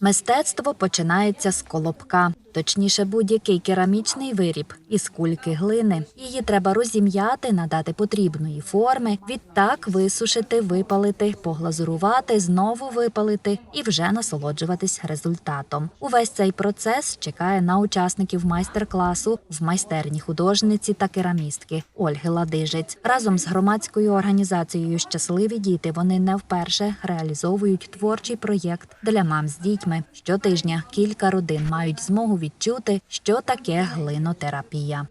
Мистецтво починається з колобка, точніше, будь-який керамічний виріб із кульки глини. Її треба розім'яти, надати потрібної форми, відтак висушити, випалити, поглазурувати, знову випалити і вже насолоджуватись результатом. Увесь цей процес чекає на учасників майстер-класу в майстерні художниці та керамістки Ольги Ладижець. Разом з громадською організацією Щасливі діти вони не вперше реалізовують творчий проєкт для мам з дітьми. Щотижня кілька родин мають змогу відчути, що таке глинотерапія.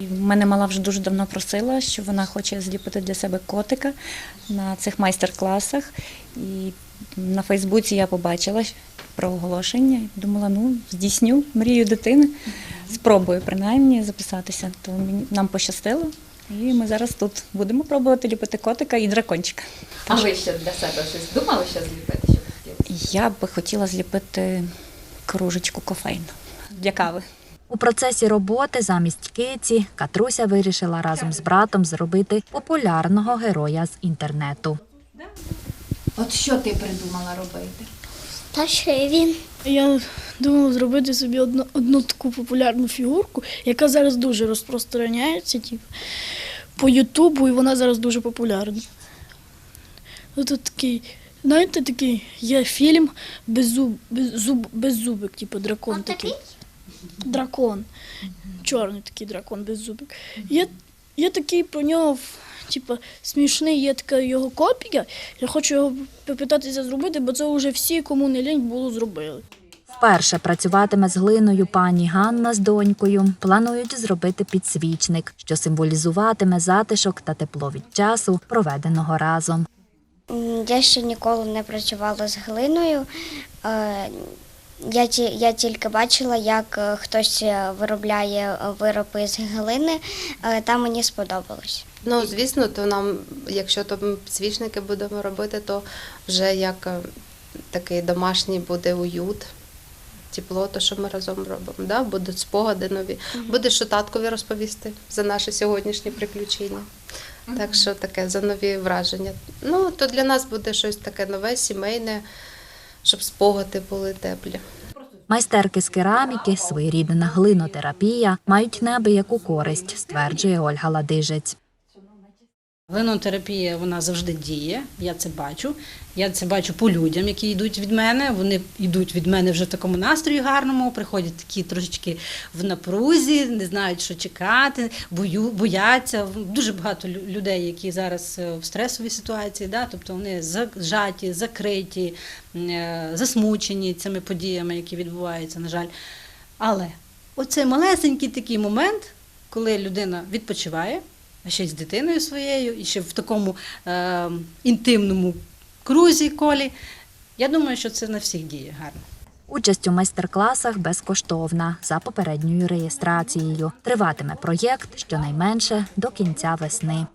В Мене мала вже дуже давно просила, що вона хоче зліпити для себе котика на цих майстер-класах. І на Фейсбуці я побачила про оголошення. і Думала, ну здійсню мрію дитини. Спробую принаймні записатися. То мені нам пощастило. І ми зараз тут будемо пробувати ліпити котика і дракончика. А ви ще для себе щось думали, що зліпити, що б хотіли? Я би хотіла зліпити кружечку кофейну для кави. У процесі роботи замість киці Катруся вирішила разом з братом зробити популярного героя з інтернету. От що ти придумала робити? Та ще він. Я думав зробити собі одну, одну таку популярну фігурку, яка зараз дуже розпространяється типу, по Ютубу, і вона зараз дуже популярна. Ну, Тут такий, знаєте, такий є фільм беззуб, беззуб, беззубик, типу дракон такий. Дракон. Чорний такий дракон беззубик. Є, є такий про нього, типу, смішний, є така його копія. Я хочу його попитатися зробити, бо це вже всі, кому не лінь, було зробили. Вперше працюватиме з глиною пані Ганна з донькою. Планують зробити підсвічник, що символізуватиме затишок та тепло від часу, проведеного разом. Я ще ніколи не працювала з глиною. Е, Я, я тільки бачила, як е, хтось е, виробляє вироби з глини, та мені сподобалось. Ну, звісно, то нам, якщо то свічники будемо робити, то вже як такий домашній буде уют, тепло, то що ми разом робимо. Да? Будуть спогади нові. Буде що таткові розповісти за наші сьогоднішні приключення. Так що таке за нові враження. Ну, то для нас буде щось таке нове, сімейне, щоб спогади були теплі. Майстерки з кераміки, своєрідна глинотерапія мають неабияку користь, стверджує Ольга Ладижець. Глинотерапія вона завжди діє. Я це бачу. Я це бачу по людям, які йдуть від мене. Вони йдуть від мене вже в такому настрої гарному, приходять такі трошечки в напрузі, не знають, що чекати, бою, бояться. Дуже багато людей, які зараз е, в стресовій ситуації, да, тобто вони зажаті, закриті, е, засмучені цими подіями, які відбуваються, на жаль. Але оцей малесенький такий момент, коли людина відпочиває, а ще з дитиною своєю, і ще в такому е, інтимному крузі колі. Я думаю, що це на всіх діє гарно. Участь у майстер-класах безкоштовна за попередньою реєстрацією. Триватиме проєкт щонайменше до кінця весни.